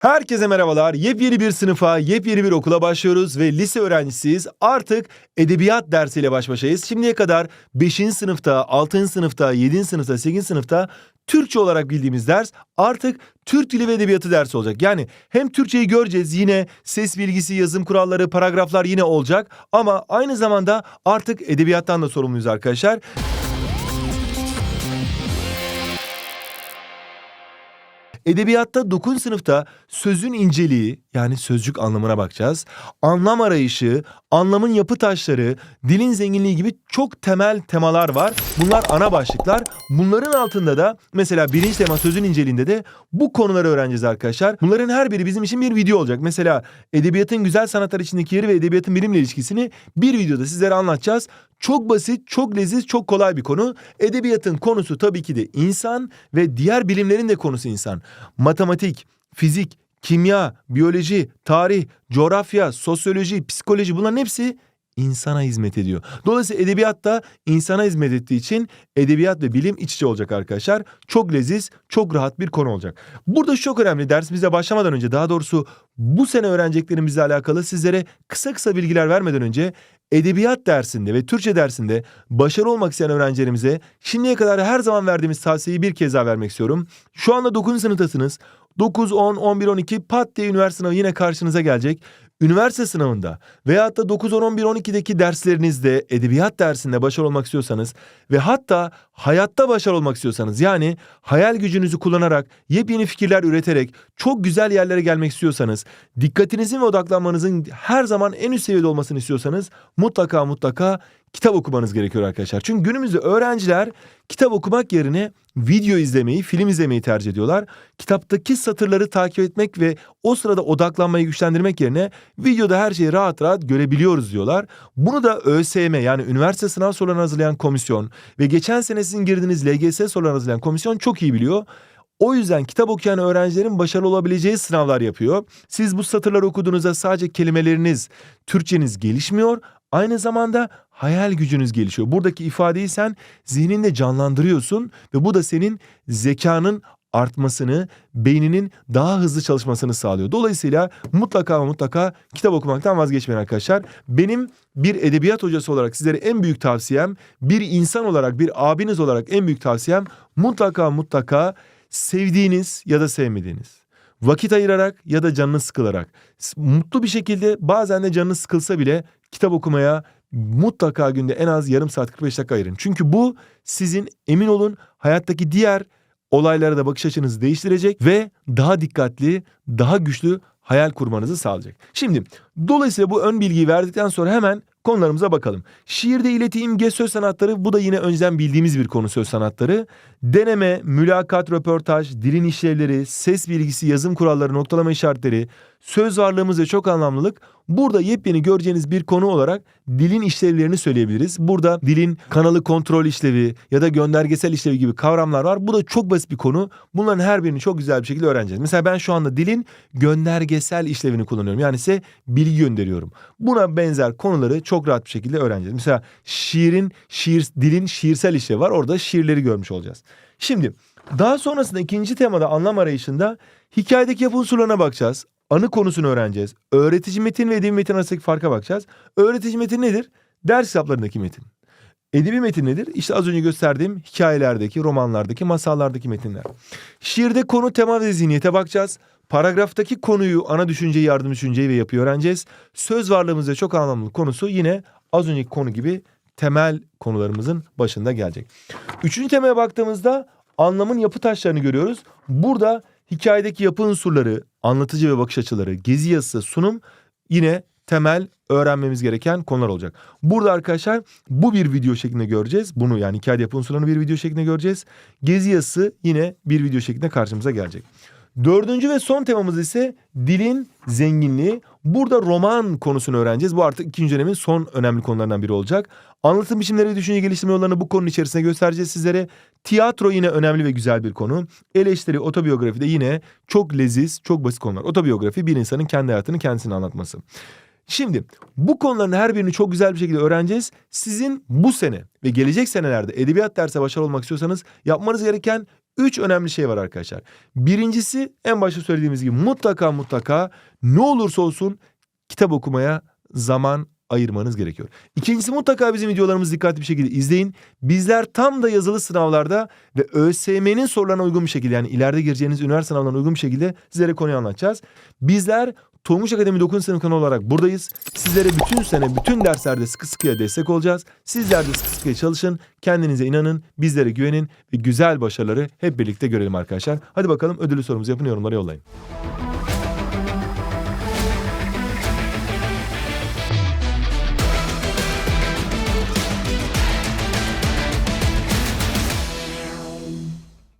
Herkese merhabalar. Yepyeni bir sınıfa, yepyeni bir okula başlıyoruz ve lise öğrencisiyiz. Artık edebiyat dersiyle baş başayız. Şimdiye kadar 5. sınıfta, 6. sınıfta, 7. sınıfta, 8. sınıfta Türkçe olarak bildiğimiz ders artık Türk Dili ve Edebiyatı dersi olacak. Yani hem Türkçeyi göreceğiz yine ses bilgisi, yazım kuralları, paragraflar yine olacak ama aynı zamanda artık edebiyattan da sorumluyuz arkadaşlar. Edebiyatta 9. sınıfta sözün inceliği yani sözcük anlamına bakacağız. Anlam arayışı, anlamın yapı taşları, dilin zenginliği gibi çok temel temalar var. Bunlar ana başlıklar. Bunların altında da mesela birinci tema sözün inceliğinde de bu konuları öğreneceğiz arkadaşlar. Bunların her biri bizim için bir video olacak. Mesela edebiyatın güzel sanatlar içindeki yeri ve edebiyatın bilimle ilişkisini bir videoda sizlere anlatacağız. Çok basit, çok leziz, çok kolay bir konu. Edebiyatın konusu tabii ki de insan ve diğer bilimlerin de konusu insan. Matematik, fizik, kimya, biyoloji, tarih, coğrafya, sosyoloji, psikoloji bunların hepsi insana hizmet ediyor. Dolayısıyla edebiyat da insana hizmet ettiği için edebiyat ve bilim iç içe olacak arkadaşlar. Çok leziz, çok rahat bir konu olacak. Burada çok önemli dersimize başlamadan önce daha doğrusu bu sene öğreneceklerimizle alakalı sizlere kısa kısa bilgiler vermeden önce edebiyat dersinde ve Türkçe dersinde başarılı olmak isteyen öğrencilerimize şimdiye kadar her zaman verdiğimiz tavsiyeyi bir kez daha vermek istiyorum. Şu anda 9. sınıftasınız. 9, 10, 11, 12 pat diye üniversite sınavı yine karşınıza gelecek. Üniversite sınavında veyahut da 9, 10, 11, 12'deki derslerinizde edebiyat dersinde başarılı olmak istiyorsanız ve hatta hayatta başarılı olmak istiyorsanız yani hayal gücünüzü kullanarak yepyeni fikirler üreterek çok güzel yerlere gelmek istiyorsanız dikkatinizin ve odaklanmanızın her zaman en üst seviyede olmasını istiyorsanız mutlaka mutlaka kitap okumanız gerekiyor arkadaşlar. Çünkü günümüzde öğrenciler kitap okumak yerine video izlemeyi, film izlemeyi tercih ediyorlar. Kitaptaki satırları takip etmek ve o sırada odaklanmayı güçlendirmek yerine videoda her şeyi rahat rahat görebiliyoruz diyorlar. Bunu da ÖSYM yani üniversite sınav sorularını hazırlayan komisyon ve geçen sene sizin girdiğiniz LGS sorularını hazırlayan komisyon çok iyi biliyor. O yüzden kitap okuyan öğrencilerin başarılı olabileceği sınavlar yapıyor. Siz bu satırları okuduğunuzda sadece kelimeleriniz, Türkçeniz gelişmiyor. Aynı zamanda hayal gücünüz gelişiyor. Buradaki ifadeyi sen zihninde canlandırıyorsun ve bu da senin zekanın artmasını, beyninin daha hızlı çalışmasını sağlıyor. Dolayısıyla mutlaka mutlaka kitap okumaktan vazgeçmeyin arkadaşlar. Benim bir edebiyat hocası olarak sizlere en büyük tavsiyem, bir insan olarak, bir abiniz olarak en büyük tavsiyem mutlaka mutlaka sevdiğiniz ya da sevmediğiniz vakit ayırarak ya da canınız sıkılarak mutlu bir şekilde bazen de canınız sıkılsa bile kitap okumaya mutlaka günde en az yarım saat 45 dakika ayırın. Çünkü bu sizin emin olun hayattaki diğer olaylara da bakış açınızı değiştirecek ve daha dikkatli, daha güçlü hayal kurmanızı sağlayacak. Şimdi dolayısıyla bu ön bilgiyi verdikten sonra hemen konularımıza bakalım. Şiirde iletişim, imge, söz sanatları bu da yine önceden bildiğimiz bir konu söz sanatları. Deneme, mülakat, röportaj, dilin işlevleri, ses bilgisi, yazım kuralları, noktalama işaretleri, söz varlığımız ve çok anlamlılık burada yepyeni göreceğiniz bir konu olarak dilin işlevlerini söyleyebiliriz. Burada dilin kanalı kontrol işlevi ya da göndergesel işlevi gibi kavramlar var. Bu da çok basit bir konu. Bunların her birini çok güzel bir şekilde öğreneceğiz. Mesela ben şu anda dilin göndergesel işlevini kullanıyorum. Yani size bilgi gönderiyorum. Buna benzer konuları çok rahat bir şekilde öğreneceğiz. Mesela şiirin, şiir, dilin şiirsel işlevi var. Orada şiirleri görmüş olacağız. Şimdi daha sonrasında ikinci temada anlam arayışında hikayedeki yapı unsurlarına bakacağız. Anı konusunu öğreneceğiz. Öğretici metin ve edebi metin arasındaki farka bakacağız. Öğretici metin nedir? Ders kitaplarındaki metin. Edebi metin nedir? İşte az önce gösterdiğim hikayelerdeki, romanlardaki, masallardaki metinler. Şiirde konu, tema ve zihniyete bakacağız. Paragraftaki konuyu, ana düşünceyi, yardım düşünceyi ve yapıyı öğreneceğiz. Söz varlığımızda çok anlamlı konusu yine az önceki konu gibi temel konularımızın başında gelecek. Üçüncü temaya baktığımızda anlamın yapı taşlarını görüyoruz. Burada hikayedeki yapı unsurları, anlatıcı ve bakış açıları, gezi yazısı, sunum yine temel öğrenmemiz gereken konular olacak. Burada arkadaşlar bu bir video şeklinde göreceğiz. Bunu yani hikayede yapı unsurlarını bir video şeklinde göreceğiz. Gezi yazısı yine bir video şeklinde karşımıza gelecek. Dördüncü ve son temamız ise dilin zenginliği. Burada roman konusunu öğreneceğiz. Bu artık ikinci dönemin son önemli konularından biri olacak. Anlatım biçimleri düşünce geliştirme yollarını bu konunun içerisinde göstereceğiz sizlere. Tiyatro yine önemli ve güzel bir konu. Eleştiri, otobiyografi de yine çok leziz, çok basit konular. Otobiyografi bir insanın kendi hayatını kendisine anlatması. Şimdi bu konuların her birini çok güzel bir şekilde öğreneceğiz. Sizin bu sene ve gelecek senelerde edebiyat derse başarılı olmak istiyorsanız yapmanız gereken Üç önemli şey var arkadaşlar. Birincisi en başta söylediğimiz gibi mutlaka mutlaka ne olursa olsun kitap okumaya zaman ayırmanız gerekiyor. İkincisi mutlaka bizim videolarımızı dikkatli bir şekilde izleyin. Bizler tam da yazılı sınavlarda ve ÖSYM'nin sorularına uygun bir şekilde yani ileride gireceğiniz üniversite sınavlarına uygun bir şekilde sizlere konuyu anlatacağız. Bizler Tonguç Akademi 9. sınıf kanalı olarak buradayız. Sizlere bütün sene bütün derslerde sıkı sıkıya destek olacağız. Sizler de sıkı sıkıya çalışın. Kendinize inanın. Bizlere güvenin ve güzel başarıları hep birlikte görelim arkadaşlar. Hadi bakalım ödüllü sorumuzu yapın yorumlara yollayın.